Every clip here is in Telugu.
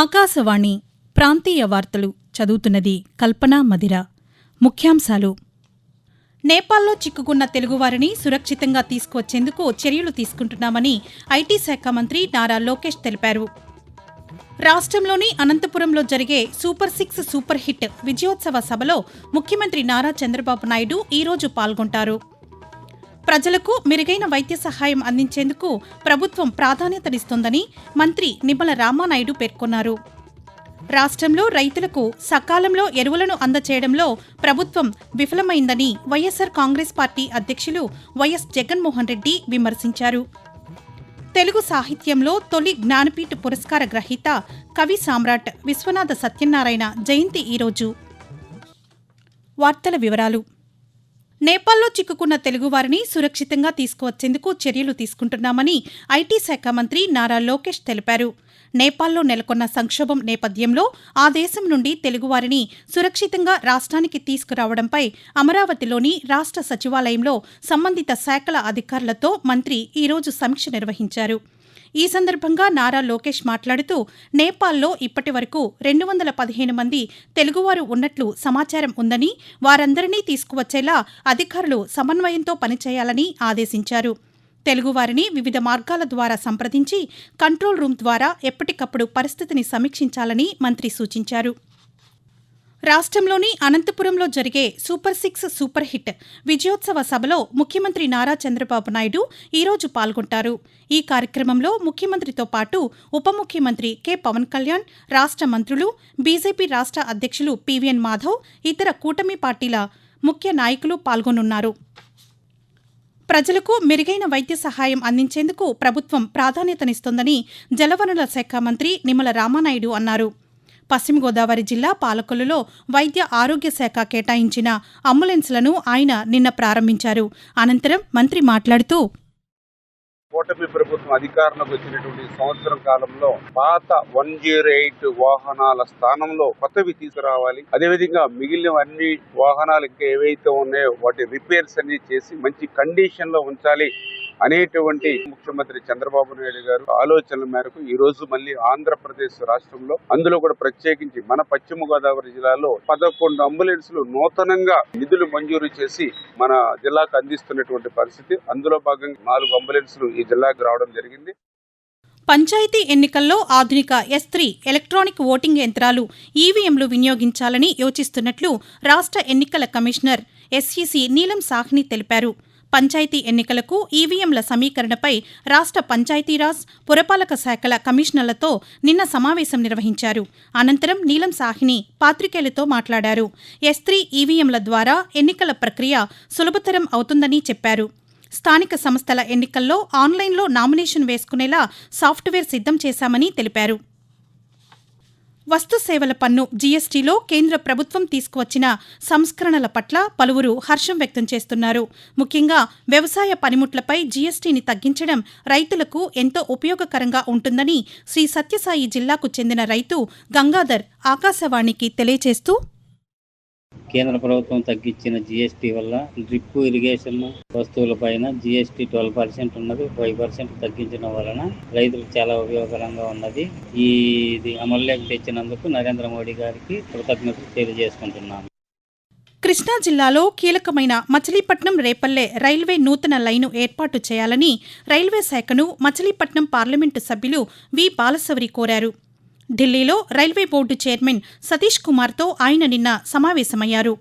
ఆకాశవాణి ప్రాంతీయ వార్తలు చదువుతున్నది కల్పనా మదిర. ముఖ్యాంశాలు. నేపాల్లో చిక్కుకున్న తెలుగువారిని సురక్షితంగా తీసుకువచ్చేందుకు చర్యలు తీసుకుంటున్నామని ఐటీ శాఖ మంత్రి నారా లోకేష్ తెలిపారు. రాష్ట్రంలోని అనంతపురంలో జరిగే సూపర్ సిక్స్ సూపర్ హిట్ విజయోత్సవ సభలో ముఖ్యమంత్రి నారా చంద్రబాబు నాయుడు ఈరోజు పాల్గొంటారు. ప్రజలకు మెరుగైన వైద్య సహాయం అందించేందుకు ప్రభుత్వం ప్రాధాన్యతనిస్తోందని మంత్రి నిమ్మల రామానాయుడు పేర్కొన్నారు. రాష్ట్రంలో రైతులకు సకాలంలో ఎరువులను అందచేయడంలో ప్రభుత్వం విఫలమైందని వైఎస్సార్ కాంగ్రెస్ పార్టీ అధ్యక్షులు వైఎస్ జగన్మోహన్ రెడ్డి విమర్శించారు. తెలుగు సాహిత్యంలో తొలి జ్ఞానపీఠ పురస్కార గ్రహీత కవి సామ్రాట్ విశ్వనాథ సత్యనారాయణ జయంతి ఈరోజు. వార్తల వివరాలు నేపాల్లో చిక్కుకున్న తెలుగువారిని సురక్షితంగా తీసుకువచ్చేందుకు చర్యలు తీసుకుంటున్నామని ఐటీ శాఖ మంత్రి నారా లోకేష్ తెలిపారు. నేపాల్లో నెలకొన్న సంక్షోభం నేపథ్యంలో ఆ దేశం నుండి తెలుగువారిని సురక్షితంగా రాష్ట్రానికి తీసుకురావడంపై అమరావతిలోని రాష్ట్ర సచివాలయంలో సంబంధిత శాఖల అధికారులతో మంత్రి ఈరోజు సమీక్ష నిర్వహించారు. ఈ సందర్భంగా నారా లోకేష్ మాట్లాడుతూ నేపాల్లో ఇప్పటి వరకు రెండు వందల పదిహేను మంది తెలుగువారు ఉన్నట్లు సమాచారం ఉందని వారందరినీ తీసుకువచ్చేలా అధికారులు సమన్వయంతో పనిచేయాలని ఆదేశించారు. తెలుగువారిని వివిధ మార్గాల ద్వారా సంప్రదించి కంట్రోల్ రూమ్ ద్వారా ఎప్పటికప్పుడు పరిస్థితిని సమీక్షించాలని మంత్రి సూచించారు. రాష్ట్రంలోని అనంతపురంలో జరిగే సూపర్ సిక్స్ సూపర్ హిట్ విజయోత్సవ సభలో ముఖ్యమంత్రి నారా చంద్రబాబు నాయుడు ఈరోజు పాల్గొంటారు. ఈ కార్యక్రమంలో ముఖ్యమంత్రితో పాటు ఉప ముఖ్యమంత్రి కె. పవన్ కళ్యాణ్ రాష్ట్ర మంత్రులు బీజేపీ రాష్ట్ర అధ్యక్షులు పివిఎన్ మాధవ్ ఇతర కూటమి పార్టీల ముఖ్య నాయకులు పాల్గొనున్నారు. ప్రజలకు మెరుగైన వైద్య సహాయం అందించేందుకు ప్రభుత్వం ప్రాధాన్యతనిస్తోందని జలవనరుల శాఖ మంత్రి నిమ్మల రామానాయుడు అన్నారు. పశ్చిమ గోదావరి జిల్లా పాలకొల్లులో వైద్య ఆరోగ్య శాఖ కేటాయించిన అంబులెన్స్లను ఆయన నిన్న ప్రారంభించారు. అనంతరం మంత్రి మాట్లాడుతూ కూటమి ప్రభుత్వం అధికారంలోకి వచ్చినటువంటి సంవత్సరం కాలంలో పాత వన్ జీరో ఎయిట్ వాహనాల స్థానంలో కొత్తవి తీసుకురావాలి. అదేవిధంగా మిగిలిన అన్ని వాహనాలు ఇంకా ఏవైతే ఉన్నాయో వాటి రిపేర్స్ అన్ని చేసి మంచి కండిషన్లో ఉంచాలి. అనేటువంటి ముఖ్యమంత్రి చంద్రబాబు నాయుడు గారు ఆలోచనల మేరకు ఈ రోజు మళ్ళీ ఆంధ్రప్రదేశ్ రాష్ట్రంలో అందులో కూడా ప్రత్యేకించి మన పశ్చిమ గోదావరి జిల్లాలో పదకొండు అంబులెన్స్లు నూతనంగా నిధులు మంజూరు చేసి మన జిల్లాకు అందిస్తున్నటువంటి పరిస్థితి. అందులో భాగంగా నాలుగు అంబులెన్స్లు ఈ జిల్లాకు రావడం జరిగింది. పంచాయతీ ఎన్నికల్లో ఆధునిక ఎస్ త్రీ ఎలక్ట్రానిక్ ఓటింగ్ యంత్రాలు ఈవీఎంలు వినియోగించాలని యోచిస్తున్నట్లు రాష్ట్ర ఎన్నికల కమిషనర్ ఎస్ఈసి నీలం సాహ్ని తెలిపారు. పంచాయతీ ఎన్నికలకు ఈవీఎంల సమీకరణపై రాష్ట్ర పంచాయతీరాజ్ పురపాలక శాఖల కమిషనర్లతో నిన్న సమావేశం నిర్వహించారు. అనంతరం నీలం సాహిని పాత్రికేయులతో మాట్లాడారు. ఎస్ త్రీ ఈవీఎంల ద్వారా ఎన్నికల ప్రక్రియ సులభతరం అవుతుందని చెప్పారు. స్థానిక సంస్థల ఎన్నికల్లో ఆన్లైన్లో నామినేషన్ వేసుకునేలా సాఫ్ట్వేర్ సిద్ధం చేశామని తెలిపారు. వస్తు సేవల పన్ను జీఎస్టీలో కేంద్ర ప్రభుత్వం తీసుకువచ్చిన సంస్కరణల పట్ల పలువురు హర్షం వ్యక్తం చేస్తున్నారు. ముఖ్యంగా వ్యవసాయ పనిముట్లపై జీఎస్టీని తగ్గించడం రైతులకు ఎంతో ఉపయోగకరంగా ఉంటుందని శ్రీ సత్యసాయి జిల్లాకు చెందిన రైతు గంగాధర్ ఆకాశవాణికి తెలియజేస్తూ కేంద్ర ప్రభుత్వం తగ్గించిన జీఎస్టీ వల్ల డ్రిప్ ఇరిగేషన్ వస్తువుల పైన జిఎస్టీ ట్వెల్వ్ పర్సెంట్ ఉన్నది. ఫైవ్ పర్సెంట్ తగ్గించడం వలన రైతులకు చాలా ఉపయోగకరంగా ఉన్నది. ఈ ఇది అమలులోకి తెచ్చినందుకు నరేంద్ర మోడీ గారికి కృతజ్ఞతలు తెలియజేసుకుంటున్నాను కృష్ణా జిల్లాలో కీలకమైన మచిలీపట్నం రేపల్లె రైల్వే నూతన లైను ఏర్పాటు చేయాలని రైల్వే శాఖను మచిలీపట్నం పార్లమెంటు సభ్యులు వి బాలశౌరి కోరారు. ఢిల్లీలో రైల్వే బోర్డు చైర్మన్ సతీష్ కుమార్తో ఆయన నిన్న సమావేశమయ్యారు.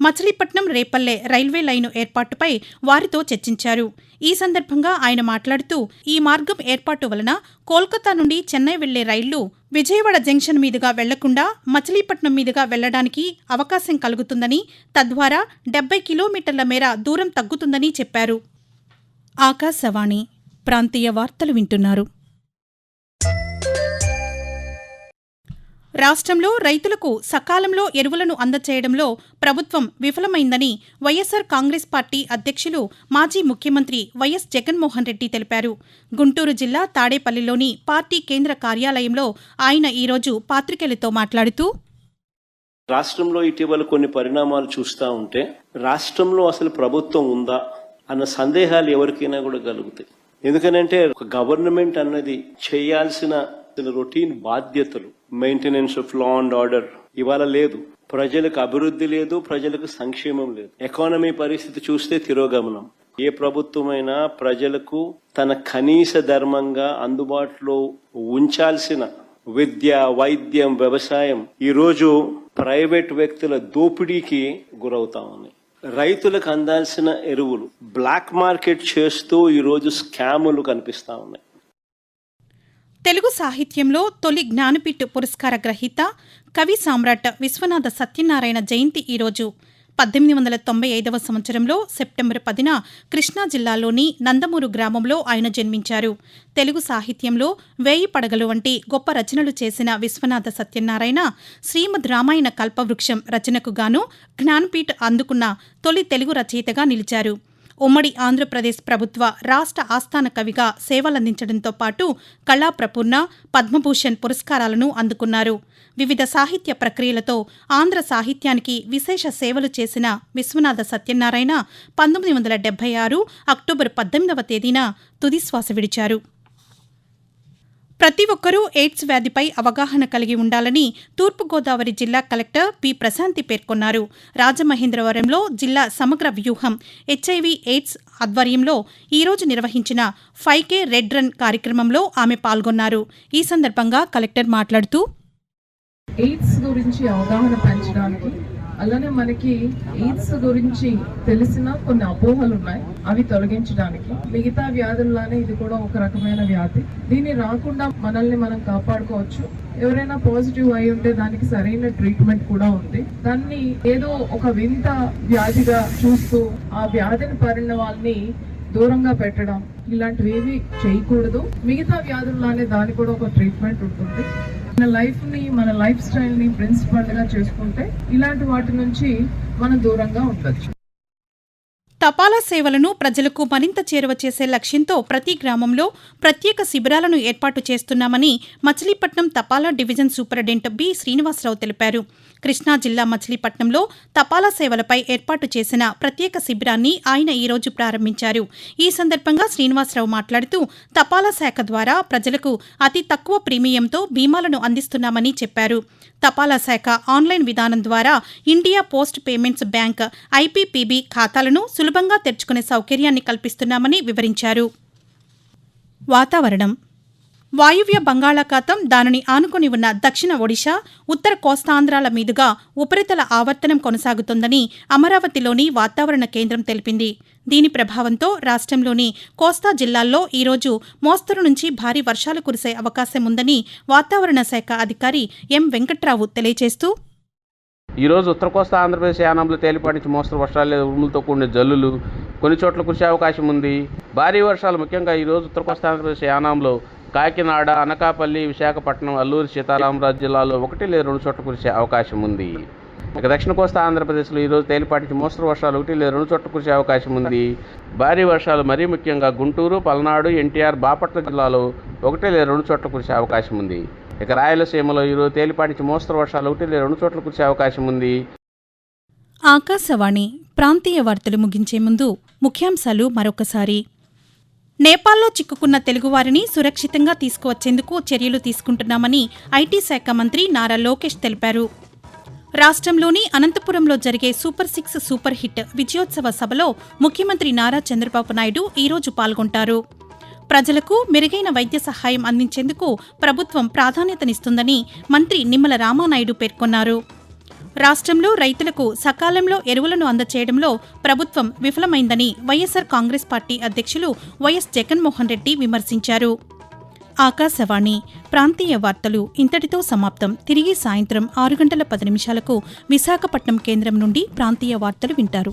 మచిలీపట్నం రేపల్లె రైల్వే లైను ఏర్పాటుపై వారితో చర్చించారు. ఈ సందర్భంగా ఆయన మాట్లాడుతూ ఈ మార్గం ఏర్పాటు వలన కోల్కతా నుండి చెన్నై వెళ్ళే రైళ్ళు విజయవాడ జంక్షన్ మీదుగా వెళ్ళకుండా మచిలీపట్నం మీదుగా వెళ్ళడానికి అవకాశం కలుగుతుందని తద్వారా డెబ్బై కిలోమీటర్ల మేర దూరం తగ్గుతుందని చెప్పారు. ఆకాశవాణి ప్రాంతీయ వార్తలు వింటున్నారు. రాష్ట్రంలో రైతులకు సకాలంలో ఎరువులను అందచేయడంలో ప్రభుత్వం విఫలమైందని వైఎస్సార్ కాంగ్రెస్ పార్టీ అధ్యక్షులు మాజీ ముఖ్యమంత్రి వైఎస్ జగన్మోహన్ రెడ్డి తెలిపారు. గుంటూరు జిల్లా తాడేపల్లిలోని పార్టీ కేంద్ర కార్యాలయంలో ఆయన ఈరోజు పాత్రికేయులతో మాట్లాడుతూ రాష్ట్రంలో ఇటీవల కొన్ని పరిణామాలు చూస్తూ ఉంటే రాష్ట్రంలో అసలు ప్రభుత్వం ఉందా అన్న సందేహాలు ఎవరికైనా కూడా కలుగుతాయి. ఎందుకనంటే ఒక గవర్నమెంట్ అన్నది చేయాల్సిన రొటీన్ బాధ్యతలు maintenance of law and order ఇవాళ లేదు. ప్రజలకు అభివృద్ధి లేదు ప్రజలకు సంక్షేమం లేదు. ఎకానమీ పరిస్థితి చూస్తే తిరోగమనం. ఏ ప్రభుత్వమైనా ప్రజలకు తన కనీస ధర్మంగా అందుబాటులో ఉంచాల్సిన విద్య వైద్యం వ్యవసాయం ఈరోజు ప్రైవేట్ వ్యక్తుల దోపిడీకి గురవుతా ఉన్నాయి. రైతులకు అందాల్సిన ఎరువులు బ్లాక్ మార్కెట్ చేస్తూ ఈరోజు స్కాములు కనిపిస్తా ఉన్నాయి. తెలుగు సాహిత్యంలో తొలి జ్ఞానపీఠ్ పురస్కార గ్రహీత కవి సామ్రాట్ విశ్వనాథ సత్యనారాయణ జయంతి ఈరోజు పద్దెనిమిది వందల తొంభై ఐదవ సంవత్సరంలో సెప్టెంబర్ పదిన కృష్ణా జిల్లాలోని నందమూరు గ్రామంలో ఆయన జన్మించారు. తెలుగు సాహిత్యంలో వేయి పడగలు వంటి గొప్ప రచనలు చేసిన విశ్వనాథ సత్యనారాయణ శ్రీమద్ రామాయణ కల్పవృక్షం రచనకు గాను జ్ఞానపీఠ్ అందుకున్న తొలి తెలుగు రచయితగా నిలిచారు. ఉమ్మడి ఆంధ్రప్రదేశ్ ప్రభుత్వ రాష్ట్ర ఆస్థాన కవిగా సేవలందించడంతో పాటు కళాప్రపూర్ణ పద్మభూషణ్ పురస్కారాలను అందుకున్నారు. వివిధ సాహిత్య ప్రక్రియలతో ఆంధ్ర సాహిత్యానికి విశేష సేవలు చేసిన విశ్వనాథ సత్యనారాయణ పంతొమ్మిది వందల డెబ్బై ఆరు అక్టోబర్ పద్దెనిమిదవ తేదీన తుదిశ్వాస విడిచారు. ప్రతి ఒక్కరూ ఎయిడ్స్ వ్యాధిపై అవగాహన కలిగి ఉండాలని తూర్పుగోదావరి జిల్లా కలెక్టర్ పి. ప్రశాంతి పేర్కొన్నారు. రాజమహేంద్రవరంలో జిల్లా సమగ్ర వ్యూహం హెచ్ఐవి ఎయిడ్స్ ఆధ్వర్యంలో ఈరోజు నిర్వహించిన ఫైవ్ కే రెడ్ రన్ కార్యక్రమంలో ఆమె పాల్గొన్నారు. ఈ సందర్భంగా కలెక్టర్ మాట్లాడుతూ ఎయిడ్స్ గురించి అవగాహన పెంచడానికి అలానే మనకి ఎయిడ్స్ గురించి తెలిసిన కొన్ని అపోహలు ఉన్నాయి. అవి తొలగించడానికి. మిగతా వ్యాధుల్లానే ఇది కూడా ఒక రకమైన వ్యాధి. దీన్ని రాకుండా మనల్ని మనం కాపాడుకోవచ్చు. ఎవరైనా పాజిటివ్ అయి ఉంటే దానికి సరైన ట్రీట్మెంట్ కూడా ఉంది. దాన్ని ఏదో ఒక వింత వ్యాధిగా చూస్తూ ఆ వ్యాధిని పరిణ వాళ్ళని దూరంగా పెట్టడం ఇలాంటివి ఏవి చేయకూడదు. మిగతా వ్యాధుల్లానే దానికి కూడా ఒక ట్రీట్మెంట్ ఉంటుంది. మన లైఫ్ని మన లైఫ్ స్టైల్ని ప్రిన్సిపల్గా చేసుకుంటే ఇలాంటి వాటి నుంచి మనం దూరంగా ఉండొచ్చు. తపాలా సేవలను ప్రజలకు మరింత చేరువ చేసే లక్ష్యంతో ప్రతి గ్రామంలో ప్రత్యేక శిబిరాలను ఏర్పాటు చేస్తున్నామని మచిలీపట్నం తపాలా డివిజన్ సూపరింటెండెంట్ బి శ్రీనివాసరావు తెలిపారు. కృష్ణా జిల్లా మచిలీపట్నంలో తపాలా సేవలపై ఏర్పాటు చేసిన ప్రత్యేక శిబిరాన్ని ఆయన ఈరోజు ప్రారంభించారు. ఈ సందర్భంగా శ్రీనివాసరావు మాట్లాడుతూ తపాలా శాఖ ద్వారా ప్రజలకు అతి తక్కువ ప్రీమియంతో బీమాలను అందిస్తున్నామని చెప్పారు. తపాలా శాఖ ఆన్లైన్ విధానం ద్వారా India post payments bank IPPB ఖాతాలను సులభంగా తెరుచుకునే సౌకర్యాన్ని కల్పిస్తున్నామని వివరించారు. వాతావరణం వాయువ్య బంగాళాఖాతం దానిని ఆనుకుని ఉన్న దక్షిణ ఒడిశా ఉత్తర కోస్తాంధ్రాల మీదుగా ఉపరితల ఆవర్తనం కొనసాగుతుందని అమరావతిలోని వాతావరణ కేంద్రం తెలిపింది. దీని ప్రభావంతో రాష్ట్రంలోని కోస్తా జిల్లాల్లో ఈరోజు మోస్తరు నుంచి భారీ వర్షాలు కురిసే అవకాశం ఉందని వాతావరణ శాఖ అధికారి ఎం వెంకట్రావు తెలియజేస్తూ ఈ రోజు ఉత్తర కోస్తా ఆంధ్రప్రదేశ్ యానంలో తేలిపాటి నుంచి మోస్తరు వర్షాలు ఉరుములతో కూడిన జల్లులు కొన్ని చోట్ల కురిసే అవకాశం ఉంది. భారీ వర్షాలు ముఖ్యంగా ఈరోజు ఉత్తర కోస్తా ఆంధ్రప్రదేశ్ యానంలో కాకినాడ అనకాపల్లి విశాఖపట్నం అల్లూరు సీతారామరాజు జిల్లాలో ఒకటి లేదా రెండు చోట్ల కురిసే అవకాశం ఉంది. ఇక దక్షిణ కోస్తా ఆంధ్రప్రదేశ్లో ఈరోజు తేలిపాటి మోస్తరు వర్షాలు ఒకటి లేదా రెండు చోట్ల కురిసే అవకాశం ఉంది. భారీ వర్షాలు మరీ ముఖ్యంగా గుంటూరు పల్నాడు ఎన్టీఆర్ బాపట్ల జిల్లాలో ఒకటి లేదా రెండు చోట్ల కురిసే అవకాశం ఉంది. ఇక రాయలసీమలో ఈరోజు తేలిపాటి మోస్తరు వర్షాలు ఒకటి లేదా రెండు చోట్ల కురిసే అవకాశం ఉంది. ఆకాశవాణి ప్రాంతీయ వార్తలు ముగించే ముందు ముఖ్యాంశాలు మరొకసారి. నేపాల్లో చిక్కుకున్న తెలుగువారిని సురక్షితంగా తీసుకువచ్చేందుకు చర్యలు తీసుకుంటున్నామని ఐటీ శాఖ మంత్రి నారా లోకేష్ తెలిపారు. రాష్ట్రంలోని అనంతపురంలో జరిగే సూపర్ సిక్స్ సూపర్ హిట్ విజయోత్సవ సభలో ముఖ్యమంత్రి నారా చంద్రబాబు నాయుడు ఈరోజు పాల్గొంటారు. ప్రజలకు మెరుగైన వైద్య సహాయం అందించేందుకు ప్రభుత్వం ప్రాధాన్యతనిస్తుందని మంత్రి నిమ్మల రామానాయుడు పేర్కొన్నారు. రాష్ట్రంలో రైతులకు సకాలంలో ఎరువులను అందచేయడంలో ప్రభుత్వం విఫలమైందని వైఎస్సార్ కాంగ్రెస్ పార్టీ అధ్యక్షులు వైఎస్ జగన్మోహన్ రెడ్డి విమర్శించారు. ఆకాశవాణి ప్రాంతీయ వార్తలు ఇంతటితో సమాప్తం. తిరిగి సాయంత్రం ఆరు గంటల పది నిమిషాలకు విశాఖపట్నం కేంద్రం నుండి ప్రాంతీయ వార్తలు వింటారు.